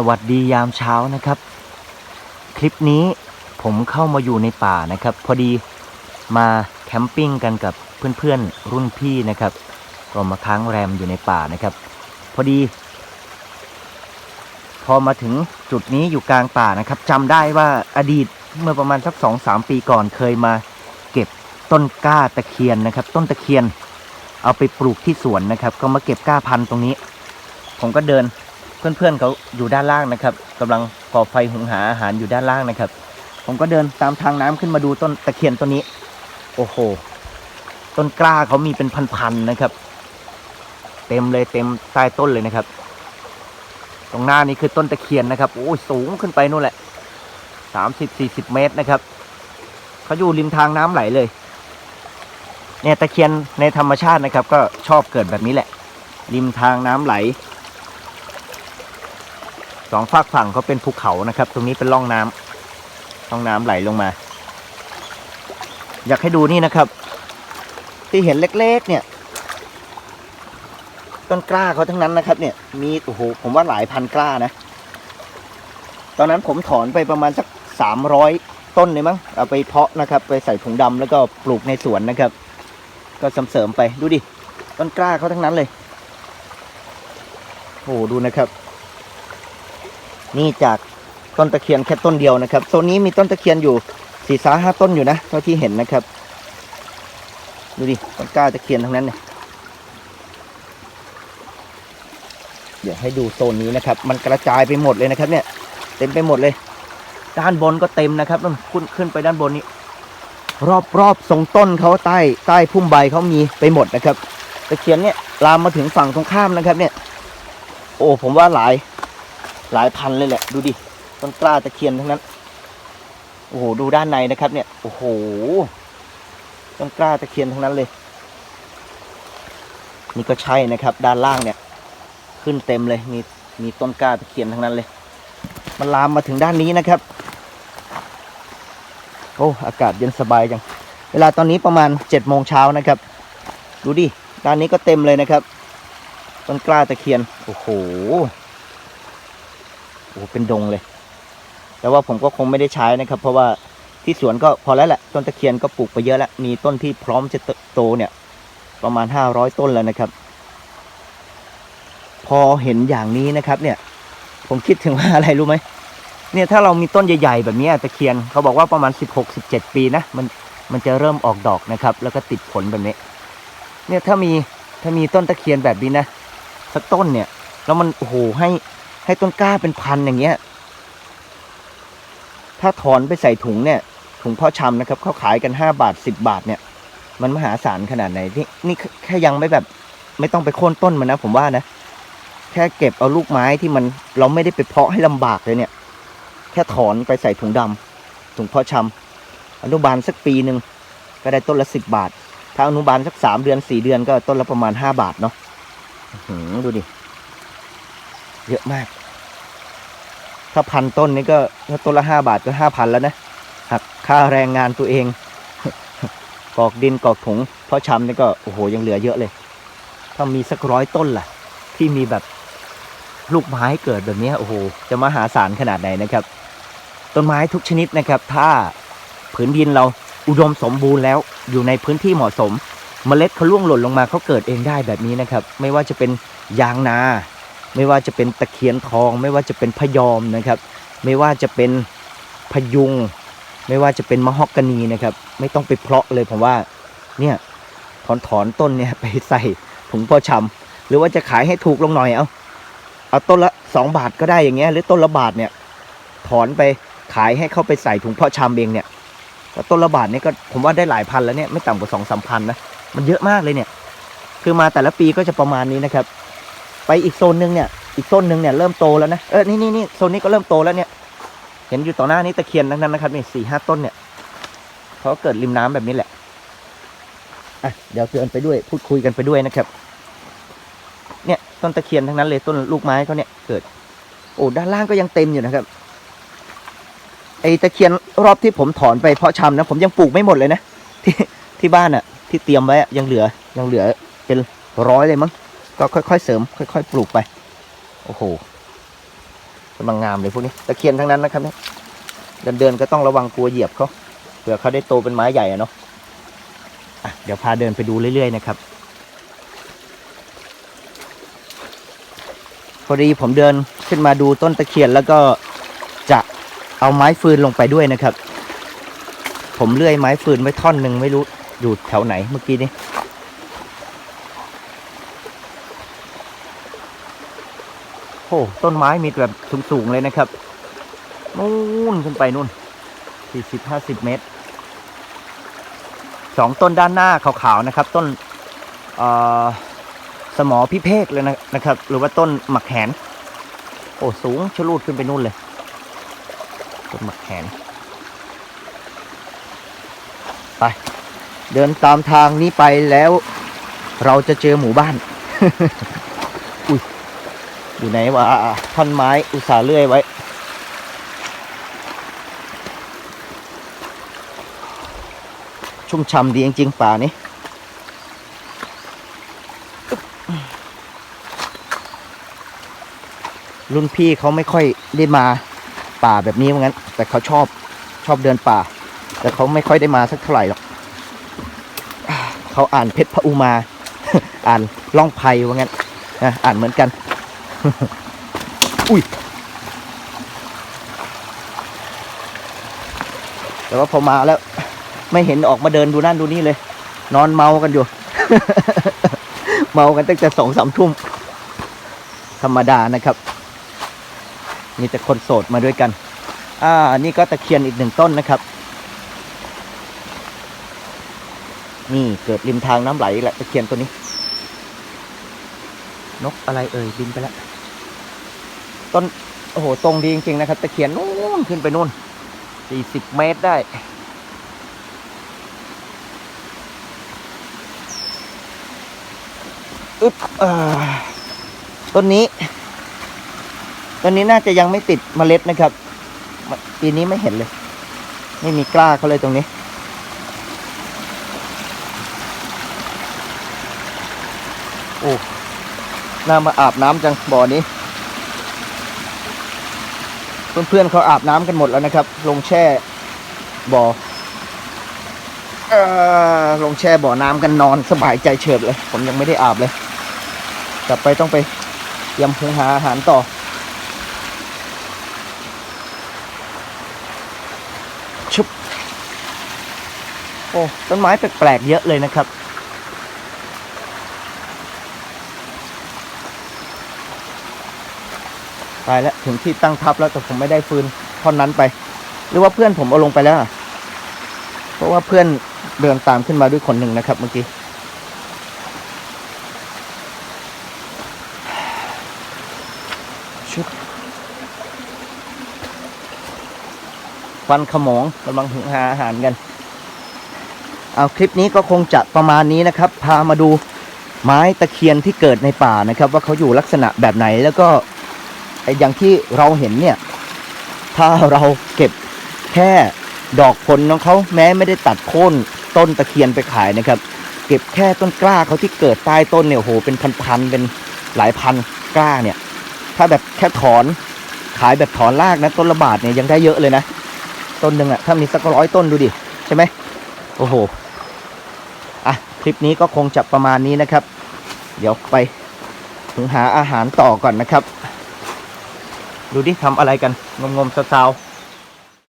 สวัสดียามเช้านะครับ คลิปนี้ผมเข้ามาอยู่ในป่านะครับ พอดีมาแคมปิ้งกันกับเพื่อนๆรุ่นพี่นะครับ ก็มาค้างแรมอยู่ในป่านะครับ พอดี พอมาถึงจุดนี้อยู่กลางป่านะครับจำได้ว่าอดีตเมื่อประมาณสักสองสามปีก่อนเคยมาเก็บต้นกล้าตะเคียนนะครับ ต้นตะเคียน เอาไปปลูกที่สวนนะครับ ก็มาเก็บกล้าพันธุ์ตรงนี้ ผมก็เดิน เพื่อนๆเขาอยู่ด้านล่างนะครับกำลังก่อไฟหุงหาอาหารอยู่ด้านล่างนะครับ ผมก็เดินตามทางน้ำขึ้นมาดูต้นตะเคียนต้นนี้ โอ้โห ต้นกล้าเขามีเป็นพันๆนะครับ เต็มเลยเต็มใต้ต้นเลยนะครับ ตรงหน้านี้คือต้นตะเคียนนะครับ โอ้ยสูงขึ้นไปนู่นแหละสามสิบสี่สิบเมตรนะครับเขาอยู่ริมทางน้ำไหลเลย เนี่ยตะเคียนในธรรมชาตินะครับ ก็ชอบเกิดแบบนี้แหละ ริมทางน้ำไหล สองฝากฝั่งเขาเป็นภูเขานะครับ ตรงนี้เป็นร่องน้ำร่องน้ำไหลลงมา อยากให้ดูนี่นะครับ ที่เห็นเล็กๆ เนี่ย ต้นกล้าเขาทั้งนั้นนะครับ เนี่ย มีโอ้โหผมว่าหลายพันกล้านะ ตอนนั้นผมถอนไปประมาณสักสามร้อยต้นเลยมั้งเอาไปเพาะนะครับ ไปใส่ถุงดำแล้วก็ปลูกในสวนนะครับ ก็เสริมๆไปดูดิต้นกล้าเขาทั้งนั้นเลยโอ้โหดูนะครับ นี่จากต้นตะเคียนแค่ต้นเดียวนะครับโซนนี้มีต้นตะเคียนอยู่สี่สาห้าต้นอยู่นะเท่าที่เห็นนะครับ ดูดิต้นกล้าตะเคียนทั้งนั้นเนี่ยเดี๋ยวให้ดูโซนนี้นะครับ มันกระจายไปหมดเลยนะครับ เนี่ย เต็มไปหมดเลย ด้านบนก็เต็มนะครับนู่นขึ้นขึ้นไปด้านบนนี้ รอบรอบทรงต้นเขาใต้ใต้พุ่มใบเขามีไปหมดนะครับตะเคียนเนี่ยลามมาถึงฝั่งตรงข้ามนะครับ เนี่ย โอ้ผมว่าหลาย หลายพันเลยแหละ ดูดิต้นกล้าตะเคียนทั้งนั้น โอ้โห ดูด้านในนะครับ เนี่ย โอ้โห ต้นกล้าตะเคียนทั้งนั้นเลย นี่ก็ใช่นะครับ ด้านล่างเนี่ย ขึ้นเต็มเลย มีมีต้นกล้าตะเคียนทั้งนั้นเลย มันลามมาถึงด้านนี้นะครับ โอ้ อากาศเย็นสบายจัง เวลาตอนนี้ประมาณเจ็ดโมงเช้านะครับ ดูดิ ด้านนี้ก็เต็มเลยนะครับ ต้นกล้าตะเคียน โอ้โห อ้เป็นดงเลย แต่ว่าผมก็คงไม่ได้ใช้นะครับ เพราะว่าที่สวนก็พอแล้วแหละ ต้นตะเคียนก็ปลูกไปเยอะแล้ว มีต้นที่พร้อมจะโตเนี่ย ประมาณห้าร้อยต้นแล้วนะครับ พอเห็นอย่างนี้นะครับ เนี่ย ผมคิดถึงว่าอะไรรู้ไหมเนี่ยถ้าเรามีต้นใหญ่ๆแบบนี้ตะเคียนเขาบอกว่าประมาณสิบหกสิบเจ็ดปีนะมันมันจะเริ่มออกดอกนะครับ แล้วก็ติดผลแบบนี้ เนี่ยถ้ามีถ้ามีต้นตะเคียนแบบนี้นะสักต้นเนี่ย แล้วมันโอ้โหให้ ให้ต้นกล้าเป็นพันอย่างเงี้ย ถ้าถอนไปใส่ถุงเนี่ย ถุงพ่อชำนะครับเขาขายกันห้าบาทสิบบาทเนี่ย มันมหาศาลขนาดไหนนี่นี่แค่ยังไม่แบบ ไม่ต้องไปโค่นต้นมันนะ ผมว่านะ แค่เก็บเอาลูกไม้ที่มันเราไม่ได้ไปเพาะให้ลำบากเลยเนี่ย แค่ถอนไปใส่ถุงดำถุงพาะชำอนุบาลสักปีหนึ่งก็ได้ต้นละสิบบาท ถ้าอนุบาลสักสามเดือนสี่เดือนก็ต้นละประมาณห้าบาทเนาะดูดิ เยอะมาก ถ้าพันต้นนี่ก็ถ้าต้นละห้าบาทก็ห้าพันแล้วนะหักค่าแรงงานตัวเอง กอกดินกอกถุง เพราะชำนี่ก็โอ้โหยังเหลือเยอะเลย ถ้ามีสักร้อยต้นล่ะ ที่มีแบบลูกไม้เกิดแบบนี้โอ้โหจะมหาศาลขนาดไหนนะครับ ต้นไม้ทุกชนิดนะครับ ถ้าผืนดินเราอุดมสมบูรณ์แล้วอยู่ในพื้นที่เหมาะสมเมล็ดเขาล่วงหล่นลงมาเขาเกิดเองได้แบบนี้นะครับ ไม่ว่าจะเป็นยางนา ไม่ว่าจะเป็นตะเคียนทอง ไม่ว่าจะเป็นพยอมนะครับ ไม่ว่าจะเป็นพยุง ไม่ว่าจะเป็นมะฮอกกานีนะครับ ไม่ต้องไปเพาะเลยผมว่าเนี่ยถอนถอนต้นเนี่ยไปใส่ถุงพาะชำหรือว่าจะขายให้ถูกลงหน่อยเอาเอาต้นละสองบาทก็ได้อย่างเงี้ยหรือต้นละบาทเนี่ยถอนไปขายให้เข้าไปใส่ถุงพาะชำเองเนี่ยต้นละบาทเนี่ยก็ผมว่าได้หลายพันแล้วเนี่ยไม่ต่ำกว่าสองสามพันนะมันเยอะมากเลยเนี่ย คือมาแต่ละปีก็จะประมาณนี้นะครับ ไปอีกโซนหนึ่งเนี่ย อีกโซนหนึ่งเนี่ยเริ่มโตแล้วนะเออนี่นี่นี่โซนนี้ก็เริ่มโตแล้วเนี่ย เห็นอยู่ต่อหน้านี้ตะเคียนทั้งนั้นนะครับนี่สี่ห้าต้นเนี่ยเขาเกิดริมน้ำแบบนี้แหละอะเดี๋ยวเดินไปด้วยพูดคุยกันไปด้วยนะครับ เนี่ยต้นตะเคียนทั้งนั้นเลยต้นลูกไม้เขาเนี่ยเกิด โอ้ด้านล่างก็ยังเต็มอยู่นะครับไอ้ตะเคียนรอบที่ผมถอนไปเพาะชำนะผมยังปลูกไม่หมดเลยนะที่ที่บ้านอะที่เตรียมไว้ยังเหลือยังเหลือเป็นร้อยเลยมั้งก็ค่อยๆเสริม ค่อย ๆ ปลูกไป โอ้โหกำลังงามเลยพวกนี้ตะเคียนทั้งนั้นนะครับเนี่ยเดินเดินก็ต้องระวังกลัวเหยียบเขาเผื่อเขาได้โตเป็นไม้ใหญ่อะเนาะะเดี๋ยวพาเดินไปดูเรื่อยๆนะครับ พอดีผมเดินขึ้นมาดูต้นตะเคียนแล้วก็จะเอาไม้ฟืนลงไปด้วยนะครับ ผมเลื่อยไม้ฟืนไว้ท่อนหนึ่งไม่รู้อยู่แถวไหนเมื่อกี้นี้ โอ้ต้นไม้มีแบบสูงๆเลยนะครับนู่นขึ้นไปนู่นสี่สิบห้าสิบเมตรสองต้นด้านหน้าขาวๆนะครับ ต้นสมอพิเภกเลยนะนะครับ หรือว่าต้นหมักแขนโอ้สูงชะลูดขึ้นไปนู่นเลยต้นหมักแขนไป เดินตามทางนี้ไปแล้ว เราจะเจอหมู่บ้านอุ้ย อยู่ไหนวะท่อนไม้อุตส่าห์เลื่อยไว้ ชุ่มช่ำดีจริงๆป่านี้รุ่นพี่เขาไม่ค่อยได้มาป่าแบบนี้เหมือนกันแต่เขาชอบชอบเดินป่า แต่เขาไม่ค่อยได้มาสักเท่าไหร่หรอกเขาอ่านเพชรพระอุมา อ่านล่องไพ่ว่างั้นนอ่านเหมือนกัน อุ้ย แต่ว่าพอมาแล้ว ไม่เห็นออกมาเดินดูนั่นดูนี่เลย นอนเมากันอยู่ เมากันตั้งแต่สองสามทุ่ม ธรรมดานะครับ มีแต่คนโสดมาด้วยกัน อ่า นี่ก็ตะเคียนอีกหนึ่งต้นนะครับ นี่เกิดริมทางน้ำไหลแหละตะเคียนตัวนี้ นกอะไรเอ่ยบินไปแล้ว ต้นโอ้โหตรงดีจริงๆนะครับตะเคียนนู่นขึ้นไปนู่นสี่สิบเมตรได้ อึ๊บอ่าต้นนี้ ต้นนี้น่าจะยังไม่ติดเมล็ดนะครับ ปีนี้ไม่เห็นเลย ไม่มีกล้าเขาเลยตรงนี้ โอ้น่ามาอาบน้ำจังบ่อนี้ เพื่อนๆเขาอาบน้ำกันหมดแล้วนะครับ ลงแช่บ่อเอ่อลงแช่บ่อน้ำกันนอนสบายใจเฉิบเลย ผมยังไม่ได้อาบเลย กลับไปต้องไปยำพุงหาอาหารต่อ ชุบ โอ้ต้นไม้แปลกๆเยอะเลยนะครับ ตายแล้วถึงที่ตั้งทัพแล้วแต่ผมไม่ได้ฟืนท่อนนั้นไป หรือว่าเพื่อนผมเอาลงไปแล้วเพราะว่าเพื่อนเดินตามขึ้นมาด้วยคนหนึ่งนะครับ เมื่อกี้ชุบควันขโมงกำลังหุงหาอาหารกัน เอาคลิปนี้ก็คงจะประมาณนี้นะครับ พามาดูไม้ตะเคียนที่เกิดในป่านะครับ ว่าเขาอยู่ลักษณะแบบไหนแล้วก็ อ้อย่างที่เราเห็นเนี่ย ถ้าเราเก็บแค่ดอกผลของเขาแม้ไม่ได้ตัดโค่นต้นตะเคียนไปขายนะครับ เก็บแค่ต้นกล้าเขาที่เกิดใต้ต้นเนี่ยโอ้โหเป็นพันๆเป็นหลายพันกล้าเนี่ย ถ้าแบบแค่ถอนขายแบบถอนรากนะต้นละบาทเนี่ยยังได้เยอะเลยนะ ต้นหนึ่งอะถ้ามีสักร้อยต้นดูดิใช่ไหมโอ้โหอะคลิปนี้ก็คงจะประมาณนี้นะครับ เดี๋ยวไปถึงหาอาหารต่อก่อนนะครับ ดูดิทำอะไรกันงมๆสาวๆ